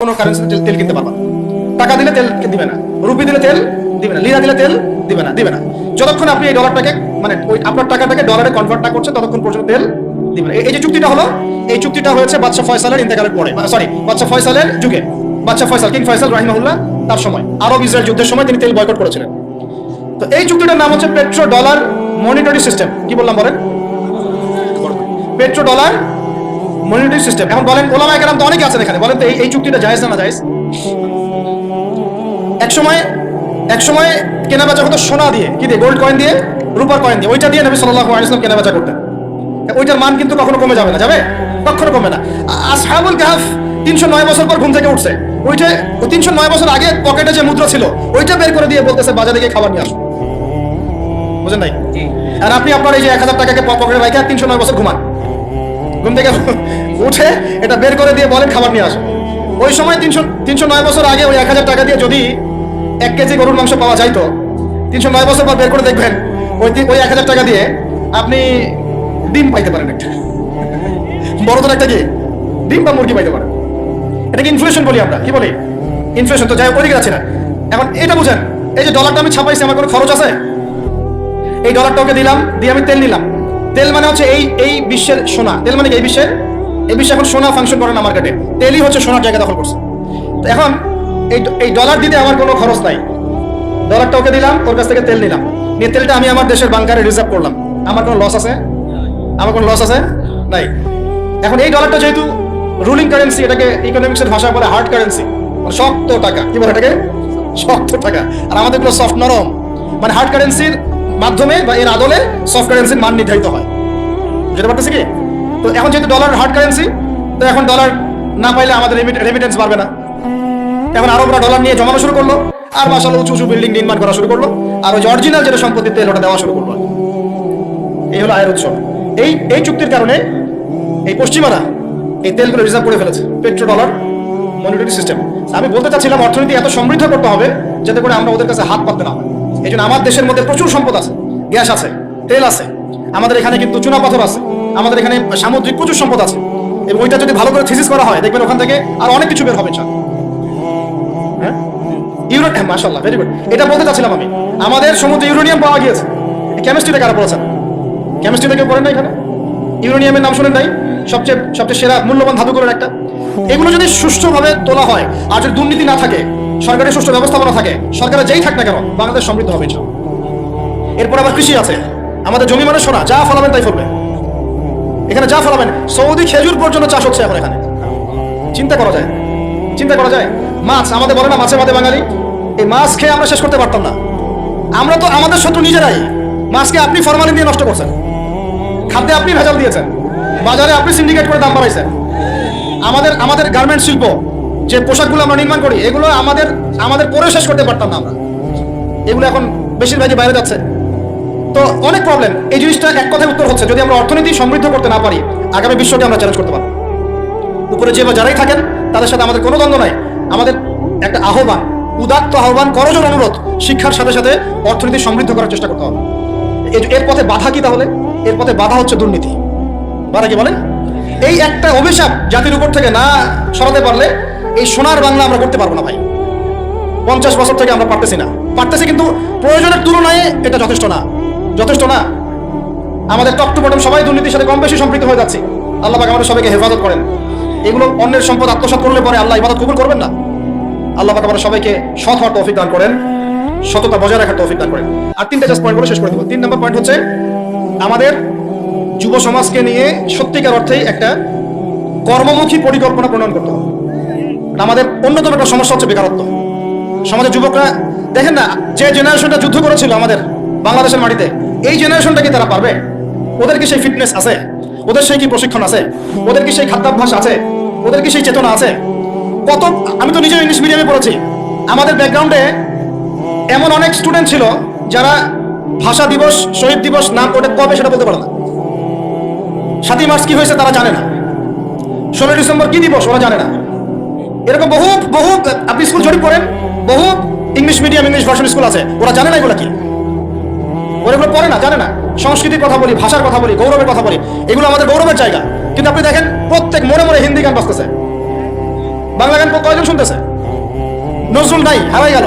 কোনো কারেন্সি তেল তেল কিনতে পারবা। টাকা দিলে তেল দিবে না রুপি দিলে তেল দিবে না লিরা দিলে তেল দিবে না দিবে না। যতক্ষণ আপনি এই ডলারটাকে মানে ওই আপনার টাকাটাকে ডলারে কনভার্ট না করছেন ততক্ষণ পর্যন্ত তেল দিবে না। এই যে চুক্তিটা হলো এই চুক্তিটা হয়েছে বাদশা ফয়সালের ইন্তেকালের পরে সরি বাদশা ফয়সালের যুগে। বাদশা ফয়সাল কিং ফয়সাল রাহিমাহুল্লাহ তার সময় আরব ইসরায়েল যুদ্ধের সময় তিনি তেল বয়কট করেছিলেন। তো এই চুক্তিটার নাম হচ্ছে পেট্রো ডলার মনিটরি সিস্টেম কি বললাম বলেন? পেট্রো ডলার মনিটরি সিস্টেম এখন বলেন ওলামা কেরাম তো অনেকে আছেন এখানে। বলেন তো এই চুক্তিটা জায়েজ না না জায়েজ? এক সময় এক সময় কেনা বেচা হতো সোনা দিয়ে। কি দিয়ে? গোল্ড কয়েন দিয়ে রূপার কয়েন দিয়ে। ওইটা দিয়ে নবী সাল্লাল্লাহু আলাইহি ওয়াসাল্লাম কেনা বেচা করতেন। ওইটার মান কিন্তু কখনো কমে যাবে না। যাবে? কখনো কমে না। আসহাবুল কাহাফ তিনশো নয় বছর পর ঘুম থেকে উঠছে। ওইটা ওই তিনশো নয় বছর আগে পকেটে যে মুদ্রা ছিল ওইটা বের করে দিয়ে বলতেছে বাজারে গিয়ে খাবার নিয়ে আসো। বুঝেন নাই? আর আপনি আপনার এই যে এক হাজার টাকাকে পকেটে রাখে তিনশো নয় বছর ঘুমান। ঘুম থেকে উঠে এটা বের করে দিয়ে বলেন খাবার নিয়ে আসো। ওই সময় তিনশো তিনশো নয় বছর আগে ওই এক হাজার টাকা দিয়ে যদি এক কেজি গরুর মাংস পাওয়া যায় তো তিনশো নয় বছর পর বের করে দেখবেন ওই ওই এক হাজার টাকা দিয়ে আপনি ডিম পাইতে পারেন একটা। বড় তোর একটা কি? ডিম বা মুরগি পাইতে পারেন। এটাকে ইনফ্লেশন বলি আমরা? কি বলি? ইনফ্লেশন তো যাই ওদিকে যাচ্ছি না। এখন এটা বুঝেন, এই যে ডলারটা আমি ছাপাইছি, আমার কোনো খরচ আছে? এই ডলারটা ওকে দিলাম, দিয়ে আমি তেল নিলাম। তেল মানে হচ্ছে এই এই বিশ্বের সোনা। তেল মানে এই বিশ্বের? এই বিশ্বে এখন সোনা ফাংশন করে না মার্কেটে তেলই হচ্ছে সোনার জায়গা দখল করছে। তো এখন এই এই ডলার দিতে আমার কোনো খরচ নাই। ডলারটা ওকে দিলাম, ওর কাছ থেকে তেল নিলাম। নিয়ে তেলটা আমি আমার দেশের বাংকারে রিজার্ভ করলাম। আমার কোনো লস আছে? আমার কোনো লস আছে? নাই। এখন এই ডলারটা যেহেতু রুলিং কারেন্সি এটাকে ইকোনমিক্সের ভাষা বলে হার্ড কারেন্সি মানে শক্ত টাকা। কি বলে এটাকে? শক্ত টাকা। আর আমাদের সফট নরম। মানে হার্ড কারেন্সির মাধ্যমে বা এর আদলে সফট কারেন্সির মান নির্ধারিত হয়। বুঝতে পারতেছি কি? তো এখন যেহেতু ডলার হার্ড কারেন্সি তো এখন ডলার না পাইলে আমাদের রেমিটেন্স বাড়বে না। এখন আরবরা ডলার নিয়ে জমানো শুরু করল, আর মাসাল উঁচু উঁচু বিল্ডিং নির্মাণ করা শুরু করল, আর ওই অরিজিনাল যেটা সম্পত্তি তেল ওটা দেওয়া শুরু করল এই হলো আয়ের উৎস। এই এই চুক্তির কারণে এই পশ্চিমারা এই তেলগুলো রিজার্ভ করে ফেলেছে পেট্রো ডলার মনিটরি সিস্টেম আমি বলতে চাচ্ছিলাম অর্থনীতি এত সমৃদ্ধ করতে হবে, যাতে করে আমরা ওদের কাছে হাত পাততে না হয়। এই জন্য আমার দেশের মধ্যে প্রচুর সম্পদ আছে। গ্যাস আছে, তেল আছে। আমাদের এখানে কিন্তু চুনা পাথর আছে, আমাদের এখানে সামুদ্রিক প্রচুর সম্পদ আছে। এবং ওইটা যদি ভালো করে থিসিস করা হয়, দেখবেন ওখান থেকে আর অনেক কিছু বের হবে, ইনশাআল্লাহ। হ্যাঁ? হ্যাঁ ভেরি গুড এটা বলতে চাচ্ছিলাম আমি। আমাদের সমুদ্রে ইউরেনিয়াম পাওয়া গিয়েছে। কারা পড়েছেন কেউ পড়েন না এখানে? ইউরেনিয়ামের নাম শুনেন নাই? সবচেয়ে সবচেয়ে সেরা মূল্যবান ধাতুগুলোর একটা। এগুলো যদি সুষ্ঠুভাবে তোলা হয়, আর যদি দুর্নীতি না থাকে, সরকারের সুষ্ঠু ব্যবস্থাপনা থাকে, সরকারের যেই থাক না কেন, বাংলাদেশ সমৃদ্ধ হবে। এরপর আবার কৃষি আছে। আমাদের জমি মানে সোনা, যা ফলাবেন তাই ফলবে। এখানে যা ফলাবেন, সৌদি খেজুর পর্যন্ত চাষ হচ্ছে এখন এখানে। চিন্তা করা যায়। চিন্তা করা যায়। মাছ, আমাদের বলে না মাছে মাঝে বাঙালি? এই মাছ খেয়ে আমরা শেষ করতে পারতাম না। আমরা তো আমাদের শত্রু নিজেরাই। মাছকে আপনি ফরমালিন দিয়ে নষ্ট করছেন। খাদ্যে আপনি ভেজাল দিয়েছেন। বাজারে আপনি সিন্ডিকেট করে দাম বাড়াইছেন। আমাদের আমাদের গার্মেন্ট শিল্প, যে পোশাকগুলো আমরা নির্মাণ করি, এগুলো আমাদের আমাদের পরেও শেষ করতে পারতাম না আমরা। এগুলো এখন বেশিরভাগই বাইরে যাচ্ছে। তো অনেক প্রবলেম এই জিনিসটা এক কথায় উত্তর হচ্ছে, যদি আমরা অর্থনীতি সমৃদ্ধ করতে না পারি, আগামী বিশ্বকে আমরা চ্যালেঞ্জ করতে পারব। উপরে যে বা যারাই থাকেন, তাদের সাথে আমাদের কোনো দ্বন্দ্ব নাই। আমাদের একটা আহ্বান, উদাত্ত আহ্বান, করজোর অনুরোধ, শিক্ষার সাথে সাথে অর্থনীতি সমৃদ্ধ করার চেষ্টা করতে হবে। এর- পথে বাধা কি তাহলে? এর পথে বাধা হচ্ছে দুর্নীতি। বাধা কি বলেন? এই একটা অভিশাপ জাতির উপর থেকে না সরাতে পারলে এই সোনার বাংলা আমরা করতে পারব না ভাই। পঞ্চাশ বছর থেকে আমরা পারতেছি না। পারতেছি কিন্তু প্রয়োজনের তুলনায় এটা যথেষ্ট না। যথেষ্ট না। আমাদের টপ টু বটম সবাই দুর্নীতির সাথে কম বেশি সম্পৃক্ত হয়ে যাচ্ছে। আল্লাহ আমাদের সবাইকে হেফাজত করেন। এগুলো অন্যের সম্পদ আত্মসাৎ করলে পরে আল্লাহ ইবাদত কবুল করবেন না। আল্লাহ পাক আমাদের সবাইকে সৎ হওয়ার তৌফিক দান করেন, সততা বজায় রাখার তৌফিক দান করেন। আর তিনটা জাস্ট পয়েন্ট শেষ করে দেবো। তিন নম্বর পয়েন্ট হচ্ছে, আমাদের যুব সমাজকে নিয়ে সত্যিকার অর্থেই একটা কর্মমুখী পরিকল্পনা প্রণয়ন করতে হবে। আমাদের অন্যতম একটা সমস্যা হচ্ছে বেকারত্ব। সমাজের যুবকরা, দেখেন না, যে জেনারেশনটা যুদ্ধ করেছিল আমাদের বাংলাদেশের মাটিতে এই জেনারেশনটা কি তারা পারবে? ওদের কি সেই ফিটনেস আছে, ওদের সেই কি প্রশিক্ষণ আছে ওদের কি সেই খাদ্যাভ্যাস আছে ওদের কি সেই চেতনা আছে? কত, আমি তো নিজে ইংলিশ মিডিয়ামে পড়েছি। আমাদের ব্যাকগ্রাউন্ডে এমন অনেক স্টুডেন্ট ছিল যারা ভাষা দিবস, শহীদ দিবস নাম ওটা কবে সেটা বলতে পারে না। সাতই মার্চ কি হয়েছে তারা জানে না। ষোলোই ডিসেম্বর কি দিবস ওরা জানে না। এরকম বহু বহু, আপনি স্কুল জড়িত করেন, বহু English medium English version school আছে, ওরা জানে না এগুলো কি। ওরা পড়ে না, জানে না। সংস্কৃতির কথা বলি, ভাষার কথা বলি, গৌরবের কথা বলি, এগুলো আমাদের গৌরবের জায়গা। কিন্তু আপনি দেখেন, প্রত্যেক মোড়ে মোড়ে হিন্দি গান বাজতেছে। বাংলা গান কয়জন শুনতেছে? নজরুল নাই, হারাই গেল।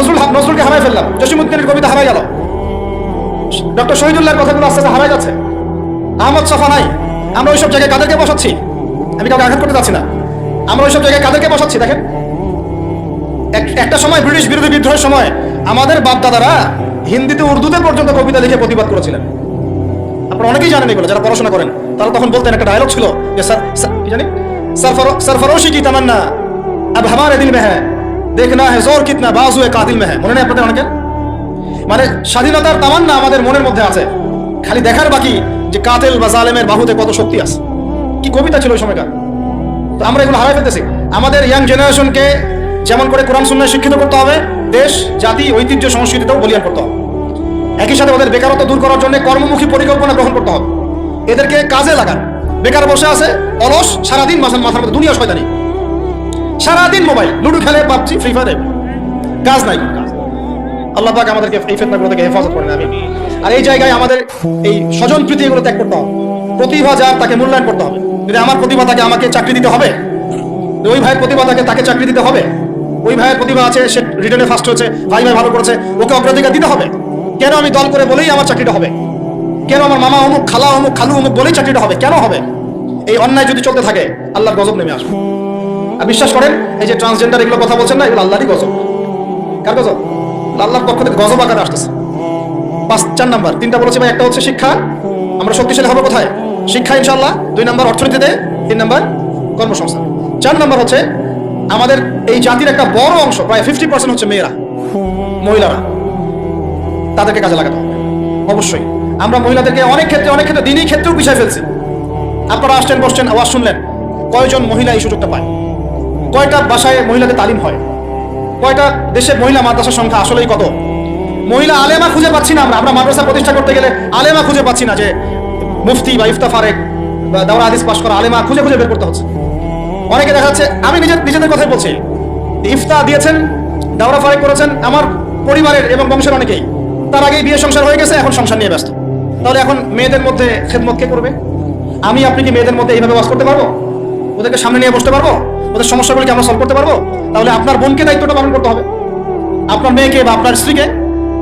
নজরুল নজরুলকে হারাই ফেললাম। জসিমুদ্দিনের কবিতা হারাই গেল। ডক্টর শহীদুল্লাহর কথাগুলো আস্তে আস্তে হারাই যাচ্ছে। আহমদ সফা নাই। আমরা ওইসব জায়গায় কাদেরকে বসাচ্ছি? আমি কাউকে আঘাত করতে যাচ্ছি না। আমরা ওইসব জায়গায় কাদেরকে বসাচ্ছি? দেখেন। এক- একটা সময় ব্রিটিশ বিরোধী বিদ্রোহের সময় আমাদের বাপদাদারা হিন্দিতে উর্দুতে পর্যন্ত কবিতা লিখে প্রতিবাদ করেছিলেন। আপনার অনেকেই জানেন এগুলো, যারা পড়াশোনা করেন। তারা তখন বলতেন, একটা ডায়লগ ছিল যে স্যার কি জানি? সরফরোশি কি তামান্না? আব হামার দিল মে হ্যাঁ দেখনা হে জোর কিতনা বাজু এ কাতিল মে হ্যাঁ মনে নেই আপনাদের অনেকে মানে স্বাধীনতার তামান্না আমাদের মনের মধ্যে আছে। খালি দেখার বাকি যে কাতেল বা জালেমের বাহুতে কত শক্তি আছে। কি কবিতা ছিল ওই সময়কার? তো আমরা এগুলো হারাই ফেলতেছি। আমাদের ইয়াং জেনারেশনকে যেমন করে কোরআন, সুন্নায় শিক্ষিত করতে হবে দেশ, জাতি, ঐতিহ্য সংস্কৃতিটাও বলিয়ান করতে হবে। একই সাথে ওদের বেকারত্ব দূর করার জন্য কর্মমুখী পরিকল্পনা গ্রহণ করতে হবে। এদেরকে কাজে লাগান। বেকার বসে আছে, অলস, সারাদিন মাথার মাথার মধ্যে দুনিয়া শয়তানি। সারাদিন মোবাইল, লুডো খেলে পাবজি, ফ্রি ফায়ার। কাজ নাই। আল্লাহ পাক আমাদেরকে এই ফেতনাগুলো থেকে হেফাজত করেন আমি আর এই জায়গায় আমাদের এই স্বজন প্রীতি এগুলো ত্যাগ করতে হবে। প্রতিভা যার তাকে মূল্যায়ন করতে হবে। যদি আমার প্রতিভা তাকে আমাকে চাকরি দিতে হবে ওই ভাইয়ের প্রতিভা তাকে তাকে চাকরি দিতে হবে, ওই ভাইয়ের প্রতিভা আছে, সে রিটার্নে ফার্স্ট হয়েছে ভাই ভাই ভালো করেছে, ওকে অগ্রাধিকার দিতে হবে। কেন আমি দল করে বলেই আমার চাকরিটা হবে? কেন আমার মামা অমুক, খালা অমুক, খালু অমুক বলেই চাকরিটা হবে? কেন হবে? এই অন্যায় যদি চলতে থাকে, আল্লাহর গজব নেমে আসবে। আর বিশ্বাস করেন, এই যে ট্রান্সজেন্ডার এগুলো কথা বলছেন না, এগুলো আল্লাহরই গজব। কার গজব? আল্লাহর পক্ষ থেকে গজব আকারে আসতেছে। পাঁচ, চার নাম্বার, তিনটা বলেছি ভাই, একটা হচ্ছে শিক্ষা। আমরা শক্তিশালী হবে কোথায়? শিক্ষা ইনশাল্লাহ দুই নাম্বার অর্থনীতিতে, তিন নাম্বার কর্মসংস্থান। চার নাম্বার হচ্ছে আমাদের এই জাতির একটা বড় অংশ, প্রায় ফিফটি পার্সেন্ট হচ্ছে মেয়েরা, মহিলারা। তাদেরকে কাজে লাগাতে হবে। অবশ্যই। আমরা মহিলাদেরকে অনেক ক্ষেত্রে অনেক ক্ষেত্রে, দিনই ক্ষেত্রেও পিছিয়ে ফেলছি। আপনারা আসছেন, বসছেন, আওয়াজ শুনলেন। কয়জন মহিলা এই সুযোগটা পায়? কয়টা বাসায় মহিলাদের তালিম হয়? কয়টা দেশে মহিলা মাদ্রাসার সংখ্যা আসলেই কত? মহিলা আলেমা খুঁজে পাচ্ছি না আমরা। আমরা মাদ্রাসা প্রতিষ্ঠা করতে গেলে আলেমা খুঁজে পাচ্ছি না যে মুফতি বা ইফতা ফারেক বা দাওরা হাদিস পাশ করা আলেমা খুঁজে খুঁজে বের করতে হচ্ছে। অনেকে দেখা যাচ্ছে আমি নিজের, নিজেদের কথাই বলছি। ইফতা দিয়েছেন, দাওরা ফারেক করেছেন আমার পরিবারের এবং বংশের অনেকেই। তার আগেই বিয়ে সংসার হয়ে গেছে, এখন সংসার নিয়ে ব্যস্ত। তাহলে এখন মেয়েদের মধ্যে খেদমত কে করবে? আমি, আপনি কি মেয়েদের মধ্যে এইভাবে বাস করতে পারব? ওদেরকে সামনে নিয়ে বসতে পারব? ওদের সমস্যাগুলিকে আমরা সলভ করতে পারব? তাহলে আপনার বোনকে দায়িত্বটা পালন করতে হবে। আপনার মেয়েকে বা আপনার স্ত্রীকে।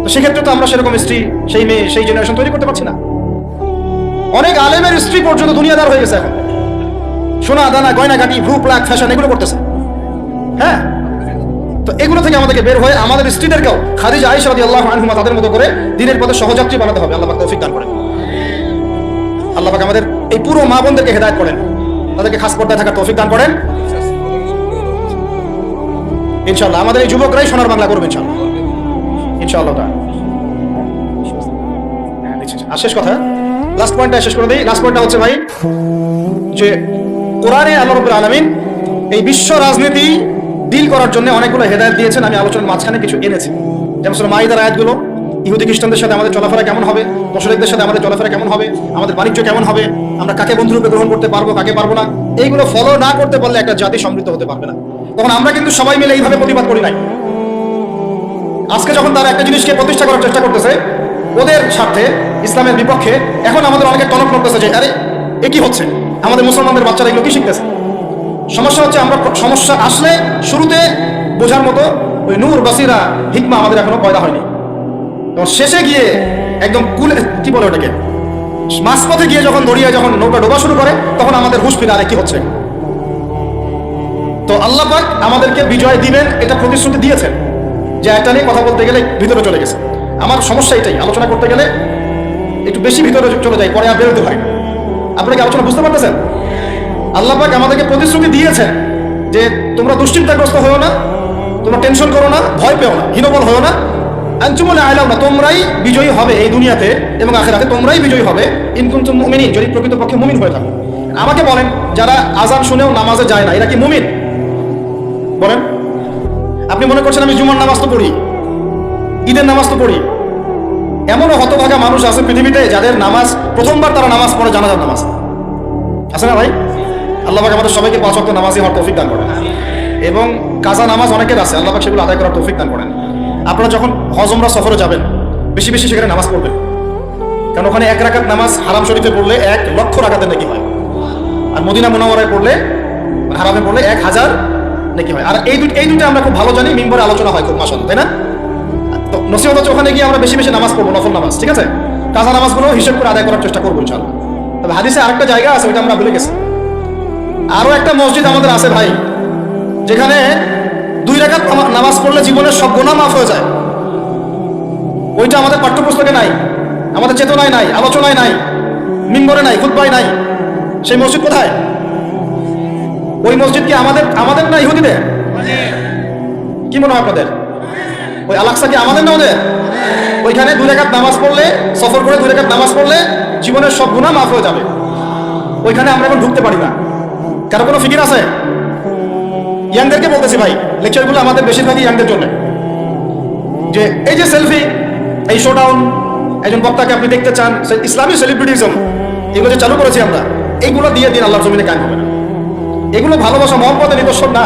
তো সেক্ষেত্রে তো আমরা সেরকম স্ত্রী, সেই মেয়ে, সেই জেনারেশন তৈরি করতে পারছি না। অনেক আলেমের স্ত্রী পর্যন্ত দুনিয়াদার হয়ে গেছে এখন। সোনা, দানা গয়না কাটি ভ্রু প্লাক ফ্যাশন, এগুলো করতেছে হ্যাঁ? তো এগুলো থেকে আমাদেরকে বের হয়ে আমাদের স্ত্রীদেরকেও খাদিজা আয়েশা আল্লাহ আনহুমা তাদের মতো করে দিনের পথে সহযাত্রী বানাতে হবে। আল্লাহ তৌফিক দান করেন। আল্লাহ আমাদের এই পুরো মা বোনদেরকে হেদায়ত করেন। তাদেরকে খাস পর্দায় থাকার তৌফিক দান করেন। ইনশাল্লাহ আমাদের এই যুবকরাই সোনার বাংলা করবে ইনশাআল্লাহ। ইনশাআল্লাহ হ্যাঁ। আর শেষ কথা লাস্ট পয়েন্টটা শেষ করে দিই। লাস্ট পয়েন্টটা হচ্ছে ভাই, যে কোরআনে আল্লাহ রব্বুল আলামিন এই বিশ্ব রাজনীতি ডিল করার জন্য অনেকগুলো হেদায়েত দিয়েছেন, আমি আলোচনার মাঝখানে কিছু এনেছি। যেমন সূরা মাইদার আয়াতগুলো ইহুদি খ্রিস্টানদের সাথে আমাদের চলাফেরা কেমন হবে, মুশরিকদের সাথে আমাদের চলাফেরা কেমন হবে, আমাদের বাণিজ্য কেমন হবে, আমরা কাকে বন্ধুরূপে গ্রহণ করতে পারব, কাকে পারব না, এইগুলো ফলো না করতে পারলে একটা জাতি সমৃদ্ধ হতে পারবে না। তখন আমরা কিন্তু সবাই মিলে এইভাবে প্রতিবাদ করি নাই। আজকে যখন তারা একটা জিনিসকে প্রতিষ্ঠা করার চেষ্টা করতেছে, ওদের স্বার্থে, ইসলামের বিপক্ষে, এখন আমাদের অনেকে টনক করতেছে যে, আরে, এ কি হচ্ছে? আমাদের মুসলমানদের বাচ্চারা এগুলো কি শিখতেছে? সমস্যা হচ্ছে আমরা সমস্যা আসলে শুরুতে বোঝার মতো ওই নূর, বাসিরা, হিকমা আমাদের এখনও পয়দা হয়নি। এবং শেষে গিয়ে একদম কুলে কি বলে ওটাকে? মাঝপথে গিয়ে যখন দড়িয়ে যখন নৌকা ডোবা শুরু করে, তখন আমাদের হুশ ফিরে আরে কি হচ্ছে? তো আল্লাহ পাক আমাদেরকে বিজয় দিবেন, এটা প্রতিশ্রুতি দিয়েছেন। যে একটা নিয়ে কথা বলতে গেলে ভিতরে চলে গেছে। আমার সমস্যা এটাই, আলোচনা করতে গেলে একটু বেশি ভিতরে চলে যায়, পরে আর বেরোতে হয় আপনারা কি আলোচনা বুঝতে পারতেছেন? আল্লাহ পাক আমাদেরকে প্রতিশ্রুতি দিয়েছেন যে তোমরা দুশ্চিন্তাগ্রস্ত হও না, তোমরা টেনশন করো না, ভয় পেও না, হীনবল হও না। আনচুমলে আইলাম না তোমরাই বিজয়ী হবে এই দুনিয়াতে এবং আখেরাতে তোমরাই বিজয়ী হবে। ইনকুম মুমিনিন, যদি প্রকৃতপক্ষে মুমিন হয়ে থাকো। আমাকে বলেন, যারা আজান শুনেও নামাজে যায় না, এরা কি মুমিন? বলেন। আপনি মনে করছেন আমি জুমার নামাজ তো পড়ি, ঈদের নামাজ তো পড়ি। এমনও হতভাগা মানুষ আছে পৃথিবীতে যাদের নামাজ, প্রথমবার তারা নামাজ পড়ে জানাজার নামাজ। আছে না ভাই? আল্লাহ পাক আমাদের সবাইকে পাঁচ ওয়াক্ত নামাজই হওয়ার তৌফিক দান করেন। এবং কাজা নামাজ অনেকের আছে আল্লাহ পাক সেগুলো আদায় করার তৌফিক দান করেন। আপনারা যখন হজমরা সফরে যাবেন, বেশি বেশি সেখানে নামাজ পড়বেন। কারণ ওখানে এক রাকাত নামাজ হারাম শরীফে পড়লে এক লক্ষ রাকাতের নাকি হয়। আর মদিনা মুনাওয়ারায় পড়লে, হারামে পড়লে এক হাজার নাকি হয়। আর এই এই দুটো আমরা খুব ভালো জানি, মিম্বরে আলোচনা হয় খুব মাসাল তাই না? নসিহত হচ্ছে ওখানে গিয়ে আমরা বেশি বেশি নামাজ পড়ব, নফল নামাজ, ঠিক আছে? কাজা নামাজগুলো হিসেব করে আদায় করার চেষ্টা করব ইনশাল্লাহ তবে হাদিসে আরেকটা জায়গা আছে, ওইটা আমরা ভুলে গেছি। আরও একটা মসজিদ আমাদের আছে ভাই, যেখানে দুই রাকাত নামাজ পড়লে জীবনের সব গুণা মাফ হয়ে যায়। ওইটা আমাদের পাঠ্যপুস্তকে নাই, আমাদের চেতনায় নাই, আলোচনায় নাই, মিম্বরে নাই খুদ্ায় নাই। সেই মসজিদ কোথায়? ওই মসজিদ কি আমাদের আমাদের না ইহুদিদের? কি মনে হয় আপনাদের? ওই আলাক্সা কি আমাদের না ওদের? ওইখানে দুই রেখাত নামাজ পড়লে, সফর করে দুই রেখাত নামাজ পড়লে জীবনের সব গুণা মাফ হয়ে যাবে। ওইখানে আমরা এখন ঢুকতে পারি না। কারও কোনো ফিকির আছে? ইয়াংদেরকে বলতেছি ভাই লেকচারগুলো আমাদের বেশিরভাগই ইয়াংদের জন্য। যে এই যে সেলফি এই শোডাউন একজন বক্তাকে আপনি দেখতে চান ইসলামী সেলিব্রিটিজম এগুলো যে চালু করেছি আমরা এইগুলো দিয়ে দিন আল্লাহর জমিনে কাজ হবে না। এগুলো ভালোবাসা, মহব্বতের নিদর্শন না।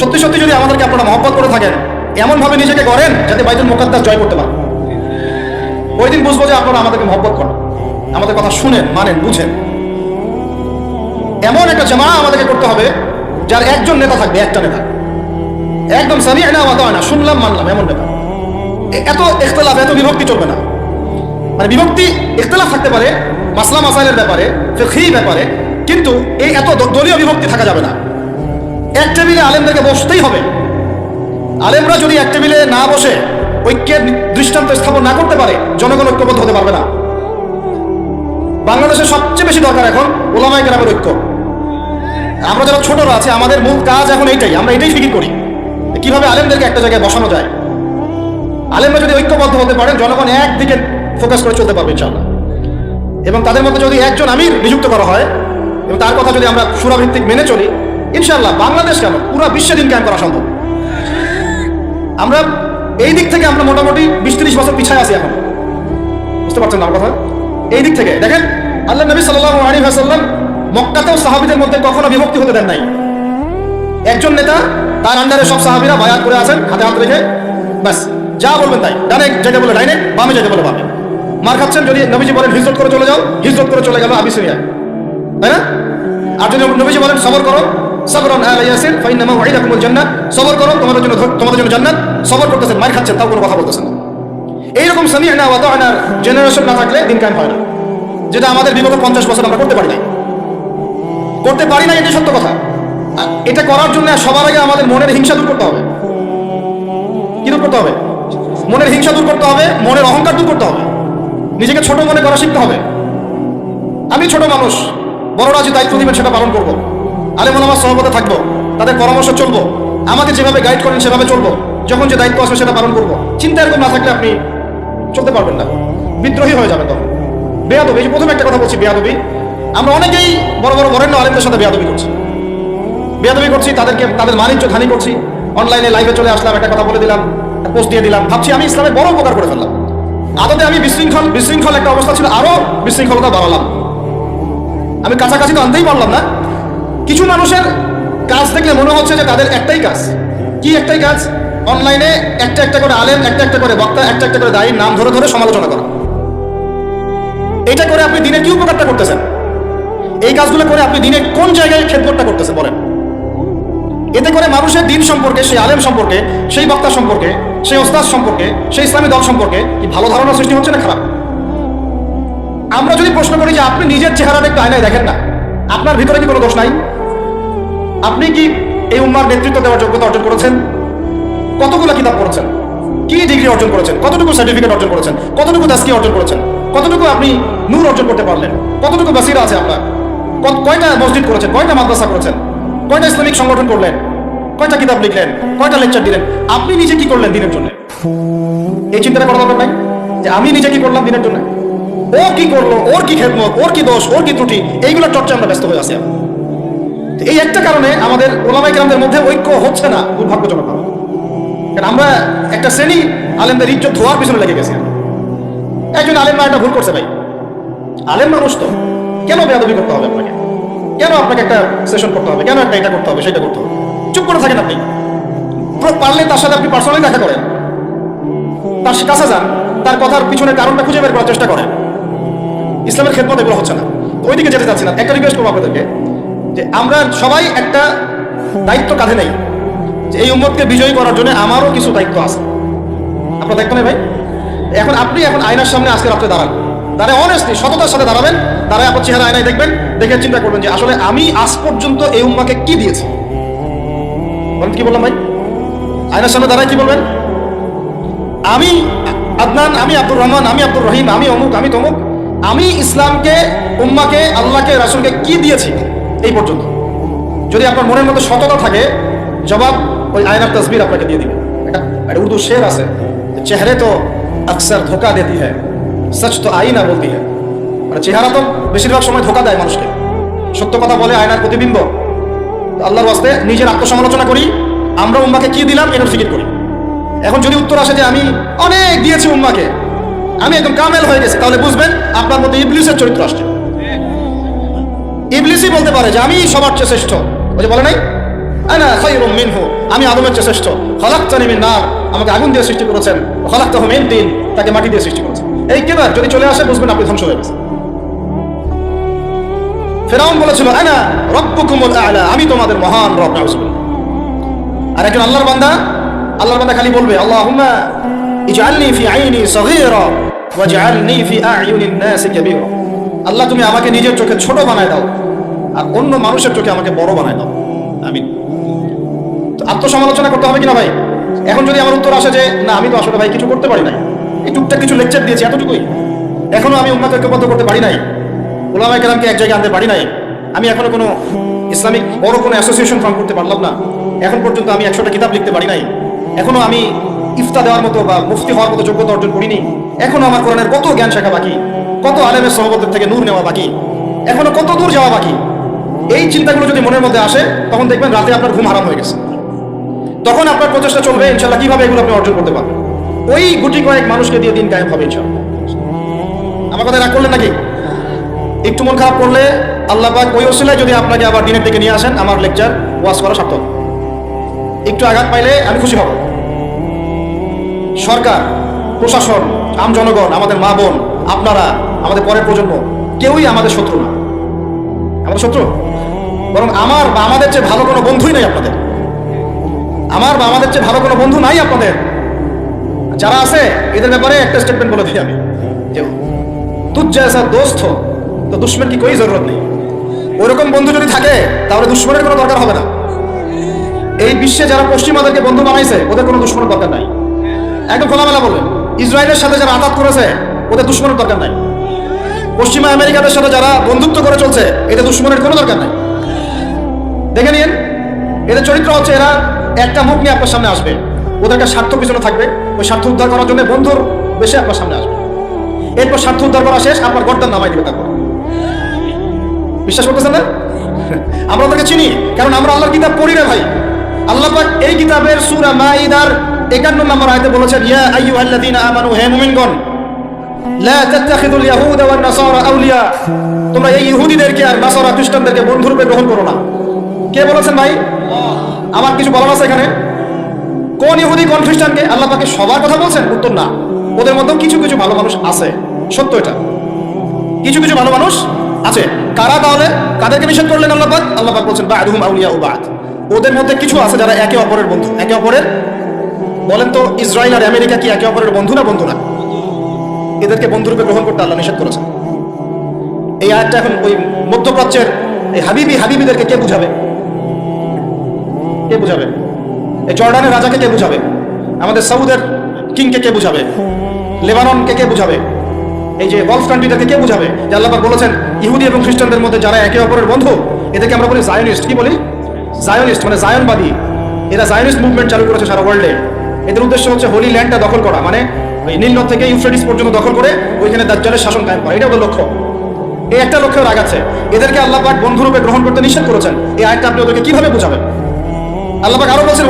সত্যি সত্যি যদি আমাদেরকে আপনারা মহব্বত করে থাকেন এমনভাবে নিজেকে করেন যাতে বাইতুল মোকাদ্দাস জয় করতে পারেন ওই দিন বুঝব যে আপনারা আমাদেরকে মহব্বত করেন। আমাদের কথা শুনেন, মানেন, বুঝেন। এমন একটা জামা আমাদেরকে করতে হবে যার একজন নেতা থাকবে, একটা নেতা। একদম সামি না ওয়াদা না শুনলাম, মানলাম, এমন নেতা। এত ইখতলাফ, এত বিভক্তি চলবে না। মানে বিভক্তি, ইখতলাফ থাকতে পারে, মাসলা মাসাইলের ব্যাপারে, ফিকহি ব্যাপারে, কিন্তু এই এত দলীয় বিভক্তি থাকা যাবে না। এক টেবিলে আলেমদেরকে বসতেই হবে। আলেমরা যদি এক টেবিলে না বসে ঐক্যের দৃষ্টান্ত স্থাপন না করতে পারে, জনগণ ঐক্যবদ্ধ হতে পারবে না। বাংলাদেশের সবচেয়ে বেশি দরকার এখন ওলামাই গ্রামের ঐক্য। আমরা যারা ছোটরা আছে, আমাদের মূল কাজ এখন এইটাই, আমরা এটাই ফিকির করি কীভাবে আলেমদেরকে একটা জায়গায় বসানো যায়। আলেমরা যদি ঐক্যবদ্ধ হতে পারেন, জনগণ একদিকে ফোকাস করে চলতে পারবে ইনশাআল্লাহ। এবং তাদের মধ্যে যদি একজন আমির নিযুক্ত করা হয়, এবং তার কথা যদি আমরা সুরাভিত্তিক মেনে চলি ইনশাল্লাহ বাংলাদেশ কেন পুরো বিশ্বে দিন ক্যাম্প করা সম্ভব? আমরা এই দিক থেকে আমরা মোটামুটি বিশ ত্রিশ বছর পিছায় আছি এখন। বুঝতে পারছেন না কথা? এই দিক থেকে। দেখেন, আল্লাহ নবী সাল্লাহ আলী ভাসাল্লাম মক্কাতেও সাহাবিদের মধ্যে কখনো বিভক্তি হতে দেন নাই। একজন নেতা, তার আন্ডারে সব সাহাবিরা বায়াত করে আছেন, হাতে হাত রেখে। ব্যাস, যা বলবেন তাই। ডানে যেতে বলে, ডাইনে, বামে যেতে বলে, বামে। মার খাচ্ছেন যদি নবীজি বলেন, হিজরত করে চলে যাও, হিজরত করে চলে গেল আবিসিনিয়ায়। তাই না? আর যদি নবীজি বলেন, সবর করো সবরন আলা ইয়াসির ফাইন্নামা ওয়াইদাকুমুল জান্নাত সবর করো, তোমাদের জন্য তোমাদের জন্য জান্নাত। সবর করতেছেন, মার খাচ্ছেন, তাও কোনো কথা বলতেছেন না। এইরকম সামিআনা ওয়া তাআনার জেনারেশন না থাকলে দিন কায়েম হয় না। যেটা আমাদের বিগত পঞ্চাশ বছর আমরা করতে পারি নাই। করতে পারি না এটাই সত্য কথা। এটা করার জন্য সবার আগে আমাদের মনের হিংসা দূর করতে হবে। কি দূর করতে হবে? মনের হিংসা দূর করতে হবে, মনের অহংকার দূর করতে হবে। নিজেকে ছোট মনে করা শিখতে হবে। আমি ছোট মানুষ, বড়রা যে দায়িত্ব দিবেন সেটা পালন করব। আলেমন আমার সহপথে থাকব, তাদের পরামর্শ চলবো আমাকে যেভাবে গাইড করেন সেভাবে চলবো, যখন যে দায়িত্ব আসবে সেটা পালন করব। চিন্তা এরকম না থাকলে আপনি চলতে পারবেন না। বিদ্রোহী হয়ে যাবে তখন। বেয়াদবি যে প্রথমে একটা কথা বলছি, বেয়াদবি। আমরা অনেকেই বড় বড় বরেণ্য আলেমদের সাথে বেয়াদবি করছি। বেয়াদবি করছি, তাদেরকে, তাদের মানিজ্য হানি করছি। অনলাইনে লাইভে চলে আসলাম, একটা কথা বলে দিলাম পোস্ট দিয়ে দিলাম। ভাবছি আমি ইসলামের বড় উপকার করে ফেললাম। আদতে আমি বিশৃঙ্খল বিশৃঙ্খল একটা অবস্থা ছিল, আরও বিশৃঙ্খলতা বাড়ালাম। আমি কাছাকাছি তো আনতেই পারলাম না। কিছু মানুষের কাজ দেখলে মনে হচ্ছে যে তাদের একটাই কাজ। কি একটাই কাজ? অনলাইনে একটা একটা করে আলেম, একটা একটা করে বক্তা, একটা একটা করে দায়ীর নাম ধরে ধরে সমালোচনা করা। এটা করে আপনি দিনে কি উপকারটা করতেছেন? এই কাজগুলো করে আপনি দিনে কোন জায়গায় খেদমতটা করতেছেন বলেন? এতে করে মানুষের দিন সম্পর্কে, সেই আলেম সম্পর্কে, সেই বক্তা সম্পর্কে, সেই ওস্তাদ সম্পর্কে, সেই ইসলামী দল সম্পর্কে কি ভালো ধারণা সৃষ্টি হচ্ছে না খারাপ? আমরা যদি প্রশ্ন করি যে আপনি নিজের চেহারাটা একটু আয়নায় দেখেন না, আপনার ভিতরে কি কোনো দোষ নাই? আপনি কি এই উম্মার নেতৃত্ব দেওয়ার যোগ্যতা অর্জন করেছেন? কতগুলো কিতাব পড়েছেন? কি ডিগ্রি অর্জন করেছেন? কতটুকু সার্টিফিকেট অর্জন করেছেন? কতটুকু দাসকি অর্জন করেছেন? কতটুকু আপনি নূর অর্জন করতে পারলেন? কতটুকু বাসিরা আছে আপনার? কয়টা মসজিদ করেছেন? কয়টা মাদ্রাসা করেছেন? কয়টা ইসলামিক সংগঠন করলেন? কয়টা কিতাব লিখলেন? কয়টা লেকচার দিলেন? আপনি নিজে কি করলেন দিনের জন্য? এই চিন্তাটা করা দরকার নাই? যে আমি নিজে কি করলাম দিনের জন্য? ও কি করল? ওর কি খেদমত? ওর কি দোষ? ওর কি ত্রুটি? এইগুলোর চর্চা আমরা ব্যস্ত হয়ে আছি এই একটা কারণে আমাদের ওলামাই কেরামদের মধ্যে ঐক্য হচ্ছে না, দুর্ভাগ্যজনক ভাবে। কারণ আমরা একটা শ্রেণি আলেমদের ইজ্জত ধোয়ার পিছনে লেগে গেছি একজন আলেম না একটা ভুল করছে ভাই। আলেম মানুষ তো। কেন বেয়াদবি করতে হবে আপনাকে? কেন আপনাকে একটা সেশন করতে হবে? কেন একটা এটা করতে হবে, সেটা করতে হবে? চুপ করে থাকেন আপনি। পারলে তার সাথে আপনি পার্সোনালি দেখা করেন। তার কাছে যান। তার কথার পিছনে কারণটা খুঁজে বের করার চেষ্টা করেন। ইসলামের ক্ষেত্রে এগুলো হচ্ছে না। ওইদিকে যেতে চাচ্ছি না। একটা রিকোয়েস্ট করব আপনাদেরকে। যে আমরা সবাই একটা দায়িত্ব কাঁধে নেই যে এই উম্মতকে বিজয়ী করার জন্য আমারও কিছু দায়িত্ব আছে। আপনার দায়িত্ব নেই ভাই? এখন আপনি এখন আয়নার সামনে আজকে রাত্রে দাঁড়ান। দাঁড়ায় অনেস্টলি সততার সাথে দাঁড়াবেন, দাঁড়ায় আপনার চেহারা আয়নায় দেখবেন, দেখে চিন্তা করবেন যে আসলে আমি আজ পর্যন্ত এই উম্মাকে কি দিয়েছি। বলেন কি বললাম ভাই? আয়নার সামনে দাঁড়ায় কি বলবেন? আমি আদনান, আমি আব্দুর রহমান, আমি আব্দুর রহিম, আমি অমুক, আমি তমুক, আমি ইসলামকে, উম্মাকে, আল্লাহকে, রাসুলকে কি দিয়েছি? এই পর্যন্ত। যদি আপনার মনের মধ্যে সততা থাকে, জবাব ওই আয়নার তসবির আপনাকে দিয়ে দিবে। এটা একটা উর্দু শের আছে। চেহারে তো আকসার ধোকা দেতি হ্যায়। সচ তো আইনা বলতি হ্যায়। মানে চেহারা তো বেশিরভাগ সময় ধোকা দেয় মানুষকে। সত্য কথা বলে আয়নার প্রতিবিম্ব। আল্লাহর ওয়াস্তে নিজের আত্মসমালোচনা করি। আমরা উম্মাকে কি দিলাম? এটার ফিকির করি। এখন যদি উত্তর আসে যে আমি অনেক দিয়েছি উম্মাকে, আমি একদম কামেল হয়ে গেছি, তাহলে বুঝবেন আপনার মধ্যে ইবলিসের চরিত্র আসছে। ইবলিসই বলতে পারে যে আমি সবার চেয়ে শ্রেষ্ঠ। ওই যে বলে নাই? মিনহু, আমি আদমের চেয়ে শ্রেষ্ঠ। নার, আমাকে আগুন দিয়ে সৃষ্টি করেছেন। তিন তাকে মাটি দিয়ে সৃষ্টি করেছেন। এই যদি চলে আসে, বুঝবেন আপনি ধ্বংস হয়ে গেছেন। ফেরাউন বলেছিল, আনা রব্বুকুমুল আমি তোমাদের মহান রব নাউজুবিল্লাহ আর একজন আল্লাহর বান্দা আল্লাহর বান্দা খালি বলবে, আল্লাহুম্মা ইজআলনি ফি আইনি সগীরা ওয়াজআলনি ফি আ'য়ুনিন নাস কাবীরা। আল্লাহ, তুমি আমাকে নিজের চোখে ছোট বানায় দাও আর অন্য মানুষের চোখে আমাকে বড় বানায় দাও। আমিন। তো আত্মসমালোচনা করতে হবে কিনা ভাই? এখন যদি আমার উত্তর আসে যে, না, আমি তো আসলে ভাই কিছু করতে পারি নাই। এই টুকটাক কিছু লেকচার দিয়েছি এতটুকুই। এখনও আমি উম্মাকে ঐক্যবদ্ধ করতে পারি নাই। ওলামাই কালামকে এক জায়গায় আনতে পারি নাই। আমি এখনও কোনো ইসলামিক বড় কোনো অ্যাসোসিয়েশন ফর্ম করতে পারলাম না। এখন পর্যন্ত আমি একশোটা কিতাব লিখতে পারি নাই। এখনও আমি ইফতা দেওয়ার মতো বা মুফতি হওয়ার মতো যোগ্যতা অর্জন করিনি। এখনও আমার কোরআনের কত জ্ঞান শেখা বাকি। কত আলেমের সহবতের থেকে নূর নেওয়া বাকি? এখনও কত দূর যাওয়া বাকি? এই চিন্তাগুলো যদি মনের মধ্যে আসে, তখন দেখবেন রাতে আপনার ঘুম হারাম হয়ে গেছে। তখন আপনার প্রচেষ্টা চলবে ইনশাল্লাহ কীভাবে এগুলো আপনি অর্জন করতে পারবেন? ওই গুটি কয়েক মানুষকে দিয়ে দিন কায়েম হবে ইনশাল্লাহ আমার কথা রাগ করলেন নাকি? একটু মন খারাপ করলে আল্লাহ পাক ওই ওসিলায় যদি আপনাকে আবার দিনের দিকে নিয়ে আসেন, আমার লেকচার ওয়াজ করা সার্থক। একটু আঘাত পাইলে আমি খুশি হব। সরকার, প্রশাসন, আম জনগণ, আমাদের মা বোন, আপনারা আমাদের পরের প্রজন্ম, কেউই আমাদের শত্রু না। আমাদের শত্রু? বরং আমার বা আমাদের চেয়ে ভালো কোনো বন্ধুই নাই আপনাদের। আমার বা আমাদের চেয়ে ভালো কোনো বন্ধু নাই আপনাদের। যারা আছে, এদের ব্যাপারে একটা স্টেটমেন্ট বলে দিই আমি। যে তুজ জয়সা দোস্ত, তো দুশ্মন কি কই জরুরত নেই? ওরকম বন্ধু যদি থাকে, তাহলে দুশ্মনের কোনো দরকার হবে না। এই বিশ্বে যারা পশ্চিমাদেরকে বন্ধু বানাইছে, ওদের কোনো দুশ্মনের দরকার নাই। একদম খোলামেলা বললেন। ইসরায়েলের সাথে যারা আঘাত করেছে, ওদের দুশ্মনের দরকার নাই। পশ্চিমা আমেরিকাদের সাথে যারা বন্ধুত্ব করে চলছে, এটা দুশ্মনের কোনো দরকার নাই। দেখে নিন, এদের চরিত্র হচ্ছে এরা একটা মুখ নিয়ে আপনার সামনে আসবে। ওদের একটা স্বার্থ পিছনে থাকবে। ওই স্বার্থ উদ্ধার করার জন্য বন্ধুর বেশি আপনার সামনে আসবে। এরপর স্বার্থ উদ্ধার করা শেষ আপনার গর্দান নামাই দিবে তারপর। বিশ্বাস করতেছেন না? আমরা ওদেরকে চিনি, কারণ আমরা আল্লাহর কিতাব পড়ি না ভাই। আল্লাহ পাক এই কিতাবের সূরা মাইদার 51 নম্বর আয়তে বলেছেন, ইয়া আইয়ুহাল্লাযীনা আমানু, হে মুমিনগণ তোমরা এই ইহুদিদেরকে আর নাসারা খ্রিস্টানদেরকে বন্ধুরূপে গ্রহণ করো না। কে বলেছেন ভাই? আমার কিছু বলার আছে এখানে? কোন ইহুদি, কোন খ্রিস্টানকে আল্লাহ পাকে সবার কথা বলছেন? উত্তর না। ওদের মধ্যেও কিছু কিছু ভালো মানুষ আছে। সত্য এটা। কিছু কিছু ভালো মানুষ আছে। কারা তাহলে? কাদেরকে নিষেধ করলেন আল্লাহ পাক? আল্লাহ পাক বলছেন, বাদহুম আউলিয়া ও বাদ। ওদের মধ্যে কিছু আছে যারা একে অপরের বন্ধু। একে অপরের? বলেন তো, ইসরায়েল আর আমেরিকা কি একে অপরের বন্ধু না বন্ধু না? এদেরকে বন্ধুরূপে গ্রহণ করতে আল্লাহ নিষেধ করেছেন। এই আয়াতটা এখন ওই মধ্যপ্রাচ্যের এই হাবিবি হাবিবিদেরকে কে বুঝাবে? কে বুঝাবে? এই জর্ডানের রাজাকে কে বুঝাবে? আমাদের সাউদের কিংকে কে বুঝাবে? লেবাননকে কে বুঝাবে? এই যে গলফ কান্ট্রিটাকে কে বুঝাবে? যে আল্লাহ বলেছেন, ইহুদি এবং খ্রিস্টানদের মধ্যে যারা একে অপরের বন্ধু, এদেরকে আমরা বলি জায়নিস্ট কি বলি? জায়নিস্ট মানে জায়নবাদী এরা জায়নিস্ট মুভমেন্ট চালু করেছে সারা ওয়ার্ল্ডে এদের উদ্দেশ্য হচ্ছে হোলি ল্যান্ডটা দখল করা। মানে ওই থেকে পর্যন্ত দখল করে ওইখানে দাজ্জালের শাসন এটা ওদের লক্ষ্য। এই একটা এদেরকে বন্ধুরূপে গ্রহণ করতে নিষেধ করেছেন। এই আয়টা আপনি ওদেরকে কীভাবে বুঝাবেন? আরও বলছেন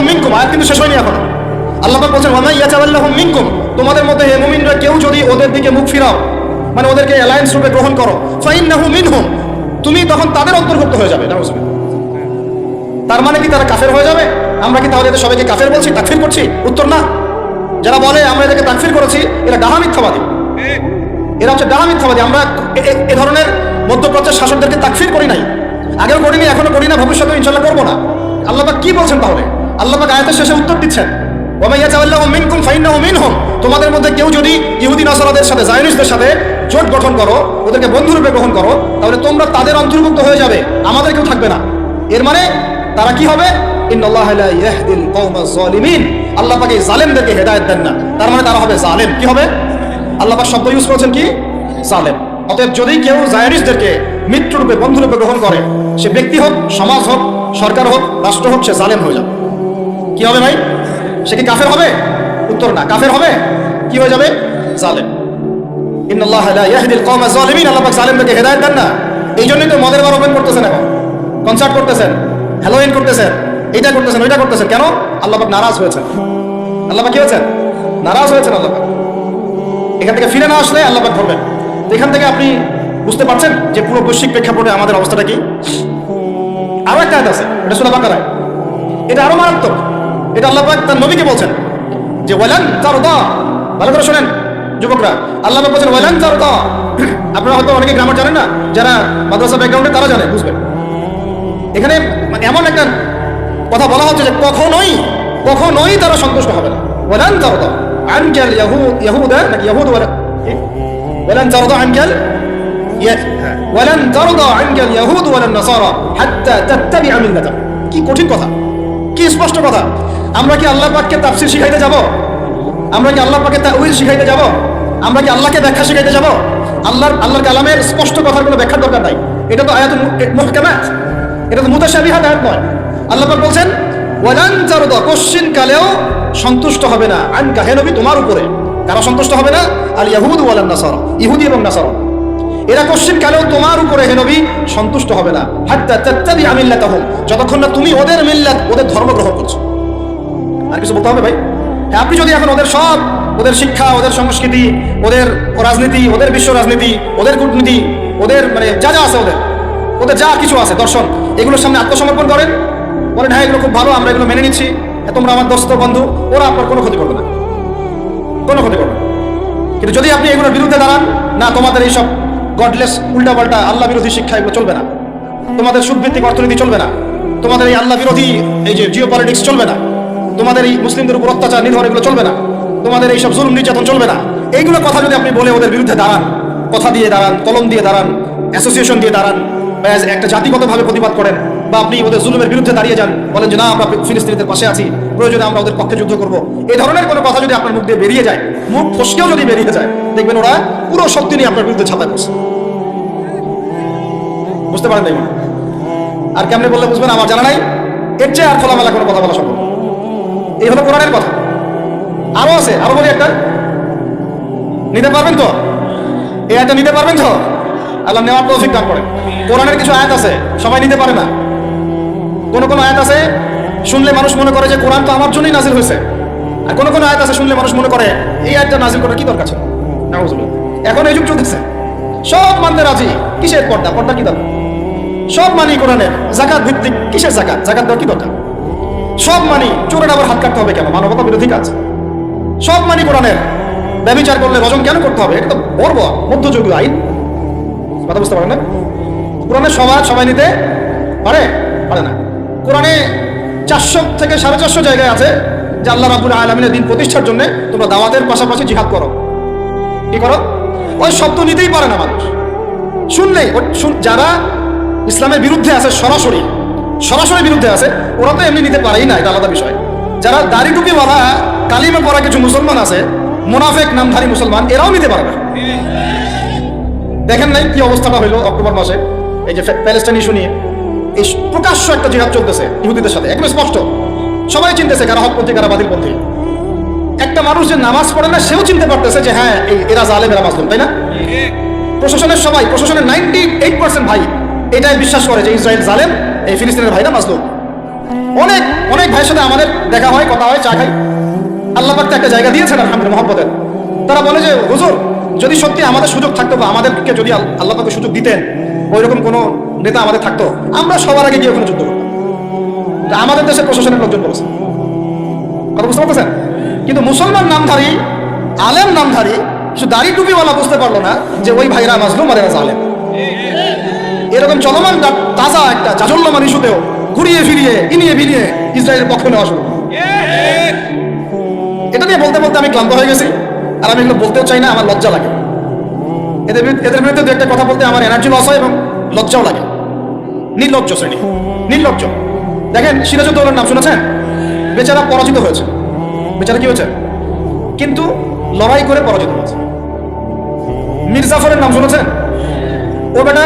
মিনকুম। কিন্তু শেষ হয়নি এখনও। মিনকুম। তোমাদের মধ্যে হে মুমিনরা কেউ যদি ওদের দিকে মুখ ফিরাও মানে ওদেরকে অ্যালায়েন্স রূপে গ্রহণ করো, ফাইন্নাহু মিনহুম। তুমি তখন তাদের অন্তর্ভুক্ত হয়ে যাবে। তার মানে কি তারা কাফের হয়ে যাবে? আমরা কি তাহলে সবাইকে কাফের বলছি, তাকফির করছি? উত্তর না। যারা বলে আমরা এদেরকে তাকফির করেছি, এরা ডাহা মিথ্যাবাদী। এরা হচ্ছে ডাহা মিথ্যাবাদী। আমরা এ- ধরনের মধ্যপ্রাচ্যের শাসকদেরকে তাকফির করি নাই। আগেও করিনি, এখনও করি না ভবিষ্যতে ইনশাল্লাহ করব না। আল্লাহ কি বলছেন তাহলে? আল্লাহ পাক আয়াতের শেষে উত্তর দিচ্ছেন মিনহুম। তোমাদের মধ্যে কেউ যদি ইহুদি নাসারাদের সাথে জায়নিসদের সাথে জোট গঠন করো, ওদেরকে বন্ধুরূপে গ্রহণ করো, তাহলে তোমরা তাদের অন্তর্ভুক্ত হয়ে যাবে। আমাদের কেউ থাকবে না। এর মানে তারা কি হবে? আল্লাহ পাক জালেমদেরকে হেদায়েত দেন না। তার মানে তারা হবে জালেম। কি হবে? আল্লাহ শব্দ ইউজ করেছেন কি? জালেম। অতএব যদি কেউ জায়নিসদেরকে মিত্ররূপে বন্ধুরূপে গ্রহণ করে, সে ব্যক্তি হোক, সমাজ হোক, সরকার হোক, রাষ্ট্র হোক, সে জালেম হয়ে যাবে। কি হবে ভাই? সে কি কাফের হবে? উত্তর না। কাফের হবে? কি হয়ে যাবে? জালেম। জালেমদেরকে হেদায়েত দেন না। এই জন্যই তো মদের বার ওপেন করতেছেন এখন। কনসার্ট করতেছেন। হ্যালোইন করতেছেন। এইটা করতেছেন, ওইটা করতেছেন। কেন? আল্লাহ পাক নারাজ হয়েছেন। আল্লাহ পাক কি হয়েছেন? নারাজ হয়েছেন আল্লাহবাক এখান থেকে ফিরে না আসলে আল্লাহ পাক ধরবেন। এখান থেকে আপনি বুঝতে পারছেন যে পুরো বৈশ্বিক প্রেক্ষাপটে আমাদের অবস্থাটা কি? আরও একটা আয়াত আছে, এটা সুরা বাকারায়। এটা আরও মারাত্মক। এটা আল্লাহ পাক তার নবীকে বলছেন যে, ওয়ালান তারদা। ভালো করে শোনেন, যুবকরা। আল্লাহ বলছেন, ওয়ালান তারদা। আপনারা হয়তো অনেকে গ্রামার জানেন না, যারা মাদ্রাসা ব্যাকগ্রাউন্ডে তারা জানে, বুঝবেন। এখানে মানে এমন একটা কথা বলা হচ্ছে যে কখনোই কখনোই তারা সন্তুষ্ট হবে না। ওয়ালান তারদা আনকাল ইয়াহুদ নাকি ইয়াহুদ ওয়ালা কি? ওয়ালান তারদা আনকাল ওয়ালান তারদা আনকাল ইয়াহুদ ওয়ালান নাসারা হাত্তা তাত্তাবিআ মিল্লাতাহুম কি কঠিন কথা। কি স্পষ্ট কথা। আমরা কি আল্লাহ পাককে তাফসীর শিখাইতে যাব? আমরা কি আল্লাহ পাকে তাউইল শিখাইতে যাব? আমরা কি আল্লাহকে ব্যাখ্যা শিখাইতে যাব? আল্লাহর আল্লাহর কালামের স্পষ্ট কথার কোনো ব্যাখ্যার দরকার নাই। এটা তো আয়াত মুহকামাত। এটা তো মুতাশাবিহাত আয়াত নয়। আল্লাহ বলছেন, ওয়ালান কোশ্চিন কালেও সন্তুষ্ট হবে না। আনকা, হে নবী, তোমার উপরে। কারা সন্তুষ্ট হবে না? আল ইয়াহুদ ওয়ালান নাসারা, ইহুদি এবং নাসারা। এরা কোশ্চিন কালেও তোমার উপরে, হে নবী, সন্তুষ্ট হবে না। হাত্তা তাত্তাবি আমিল্লাতাহুম যতক্ষণ না তুমি ওদের মিল্লাত, ওদের ধর্ম গ্রহণ করছ। আর কিছু বলতে হবে ভাই? হ্যাঁ আপনি যদি এখন ওদের সব, ওদের শিক্ষা, ওদের সংস্কৃতি, ওদের রাজনীতি, ওদের বিশ্ব রাজনীতি, ওদের কূটনীতি, ওদের মানে যা যা আছে ওদের ওদের যা কিছু আছে, দর্শন, এগুলোর সামনে আত্মসমর্পণ করেন। বলেন হ্যাঁ এগুলো খুব ভালো, আমরা এগুলো মেনে নিচ্ছি। তোমরা আমার দোস্ত, বন্ধু, ওরা আপনার কোনো ক্ষতি করবে না। কোনো ক্ষতি করবে না। কিন্তু যদি আপনি এগুলোর বিরুদ্ধে দাঁড়ান, না, তোমাদের এইসব গডলেস উল্টাপাল্টা, আল্লাহ বিরোধী শিক্ষা এগুলো চলবে না। তোমাদের সুদভিত্তিক অর্থনীতি চলবে না। তোমাদের এই আল্লাহ বিরোধী, এই যে জিও পলিটিক্স চলবে না। তোমাদের এই মুসলিমদের উপর অত্যাচার নির্ভর এগুলো চলবে না। তোমাদের এইসব জুলুম নির্যাতন চলবে না। এইগুলো কথা যদি আপনি বলে ওদের বিরুদ্ধে দাঁড়ান, কথা দিয়ে দাঁড়ান, কলম দিয়ে দাঁড়ান অ্যাসোসিয়েশন দিয়ে দাঁড়ান একটা জাতিগতভাবে প্রতিবাদ করেন বা আপনি ওদের জুলুমের বিরুদ্ধে দাঁড়িয়ে যান, বলেন যে না আমরা ফিলিস্তিনিদের পাশে আছি, প্রয়োজনে আমরা ওদের পক্ষে যুদ্ধ করব। এই ধরনের কোনো কথা যদি আপনার মুখ দিয়ে বেরিয়ে যায়, মুখ ফসকেও যদি বেরিয়ে যায়, দেখবেন ওরা পুরো শক্তি নিয়ে আপনার বিরুদ্ধে ছাপায় করছে বুঝতে পারেন দেখুন আর কেমনে বললে বুঝবেন, আমার জানা নাই। এর চেয়ে আর খোলামেলা কোনো কথা বলা সম্ভব না। এই হলো কোরআনের কথা। আরও আছে, আরও বলি একটা। নিতে পারবেন তো? এই আয়টা নিতে পারবেন তো? আল্লাহ নেওয়ার তৌফিক দান করেন। কোরআনের কিছু আয়াত আছে, সবাই নিতে পারে না। কোন কোন আয়াত আছে? শুনলে মানুষ মনে করে যে কোরআন তো আমার জন্যই নাজিল হয়েছে। আর কোন কোন আয়াত আছে, শুনলে মানুষ মনে করে এই আয়াতটা নাজিল করার কি দরকার ছিল। এখন এই যুগ চলতেছে সব মানতে রাজি? কিসের পর্দা? পর্দা কি দরকার? সব মানি কোরআনের। জাকাত ভিত্তিক কিসের জাকাত? জাকাত দেওয়ার কি দরকার? সব মানি চোরের আবার হাত কাটতে হবে কেন? মানবতা বিরোধী কাজ। সব মানি কোরআনের। ব্যবচার করলে রজম কেন করতে হবে? এটা তো বর্ব মধ্যযুগীয় আইন। কথা বুঝতে পারেন না? কোরআনের সমাজ সবাই নিতে পারে? পারে না। কোরআনে চারশো থেকে সাড়ে চারশো জায়গায় আছে যে আল্লাহ রাবুল আলমিনের দিন প্রতিষ্ঠার জন্য তোমরা দাওয়াতের পাশাপাশি জিহাদ করো। কি করো? ওই শব্দ নিতেই পারে না মানুষ। শুনলেই যারা ইসলামের বিরুদ্ধে আছে সরাসরি সরাসরি বিরুদ্ধে আছে, ওরা তো এমনি নিতে পারেই না, এটা আলাদা বিষয়। যারা দাড়ি টুপি টুপিওয়ালা কালিমে পড়া কিছু মুসলমান আছে, মোনাফেক, নামধারী মুসলমান, এরাও নিতে পারবে। দেখেন নাই কি অবস্থাটা হইল অক্টোবর মাসে? এই যে প্যালেস্টাইন ইস্যু নিয়ে। এই প্রকাশ্য একটা জিহাদ চলতেছে ইহুদিদের সাথে, একদম স্পষ্ট। সবাই চিনতেছে কারা হকপন্থী কারা বাতিলপন্থী একটা মানুষ যে নামাজ পড়ে না, সেও চিনতে পারতেছে যে হ্যাঁ এই এরা জালেম এরা মাজলুম, তাই না? প্রশাসনের সবাই, প্রশাসনের নাইনটি এইট পার্সেন্ট ভাই এটাই বিশ্বাস করে যে ইসরায়েল জালেম, এই ফিলিস্তিনের ভাইরা মাজলুম। অনেক অনেক ভাইয়ের সাথে আমাদের দেখা হয়, কথা হয়, চা খাই। আল্লাহ পাকতে একটা জায়গা দিয়েছেন আলহামদুলিল্লাহ মহব্বতের। তারা বলে যে, হুজুর, যদি সত্যি আমাদের সুযোগ থাকতো বা আমাদেরকে যদি আল্লাহ পাকে সুযোগ দিতেন ওই রকম কোনো নেতা আমাদের থাকতো, আমরা সবার আগে গিয়ে ওখানে যুদ্ধ করতাম। আমাদের দেশের প্রশাসনের লোকজন বলেছে। কথা বুঝতে পারতেছেন? কিন্তু মুসলমান নামধারী, আলেম নামধারী শুধু দাড়ি টুপিওয়ালা বুঝতে পারল না যে ওই ভাইরা মাজলুম আর এরা জালেম। এরকম চলমান তাজা একটা জাজল্যমান ইস্যুতেও ঘুরিয়ে ফিরিয়ে, ইনিয়ে ফিরিয়ে ইসরায়েলের পক্ষ নেওয়া শুরু এটা নিয়ে বলতে বলতে আমি ক্লান্ত হয়ে গেছি, আর আমি এগুলো বলতেও চাই না, আমার লজ্জা লাগে। এদের এদের বিরুদ্ধে দু একটা কথা বলতে আমার এনার্জি লস হয় এবং লজ্জাও লাগে। নির্লজ্জ শ্রেণি, নির্লজ্জ। দেখেন সিরাজউদ্দৌলার নাম শুনেছেন? বেচারা পরাজিত হয়েছে। বেচারা কি হয়েছে? কিন্তু লড়াই করে পরাজিত হয়েছে। মির্জাফরের নাম শুনেছেন? ও বেটা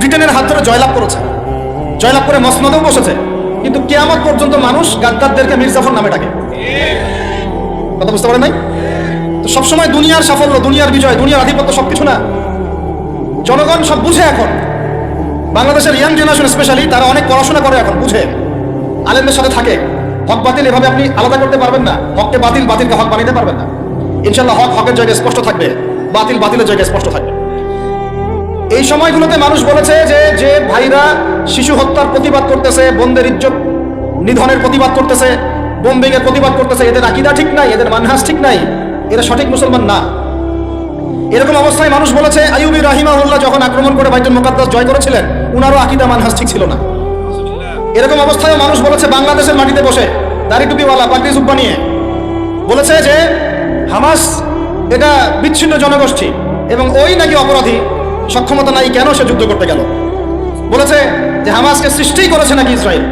ব্রিটেনের হাত ধরে জয়লাভ করেছে। জয়লাভ করে মসনদেও বসেছে। কিন্তু কেয়ামত পর্যন্ত মানুষ গাদ্দারদেরকে মির্জাফর নামে ডাকে। কথা বুঝতে পারেন নাই? তো সবসময় দুনিয়ার সাফল্য, দুনিয়ার বিজয়, দুনিয়ার আধিপত্য সবকিছু না? জনগণ সব বুঝে এখন। বাংলাদেশের ইয়াং জেনারেশন স্পেশালি তারা অনেক পড়াশোনা করে এখন, বুঝে। আলেমদের সাথে থাকে। হক বাতিল এভাবে আপনি আলাদা করতে পারবেন না। হককে বাতিল, বাতিলকে হক বানাইতে পারবেন না। ইনশাল্লাহ হক হকের জায়গায় স্পষ্ট থাকবে। বাতিল, বাতিলের জায়গায় স্পষ্ট থাকবে। এই সময়গুলোতে মানুষ বলেছে যে যে ভাইরা শিশু হত্যার প্রতিবাদ করতেছে, বোনদের ইজ্জত নিধনের প্রতিবাদ করতেছে বোম্বিংয়ের প্রতিবাদ করতেছে, এদের আকিদা ঠিক নাই, এদের মানহাস ঠিক নাই, এরা সঠিক মুসলমান না। এরকম অবস্থায় মানুষ বলেছে, আইয়ুবি রাহিমাহুল্লাহ যখন আক্রমণ করে বাইতুল মুকাদ্দাস জয় করেছিলেন, উনারও আকিদা মানহাস ঠিক ছিল না। এরকম অবস্থায় মানুষ বলেছে, বাংলাদেশের মাটিতে বসে দাড়ি টুপিওয়ালা পাগড়ি জুব্বা নিয়ে। বলেছে যে, হামাস এটা বিচ্ছিন্ন জনগোষ্ঠী এবং ওই নাকি অপরাধী, সক্ষমতা নাই, কেন সে যুদ্ধ করতে গেল? বলেছে যে, হামাসকে সৃষ্টিই করেছে নাকি ইসরায়েল।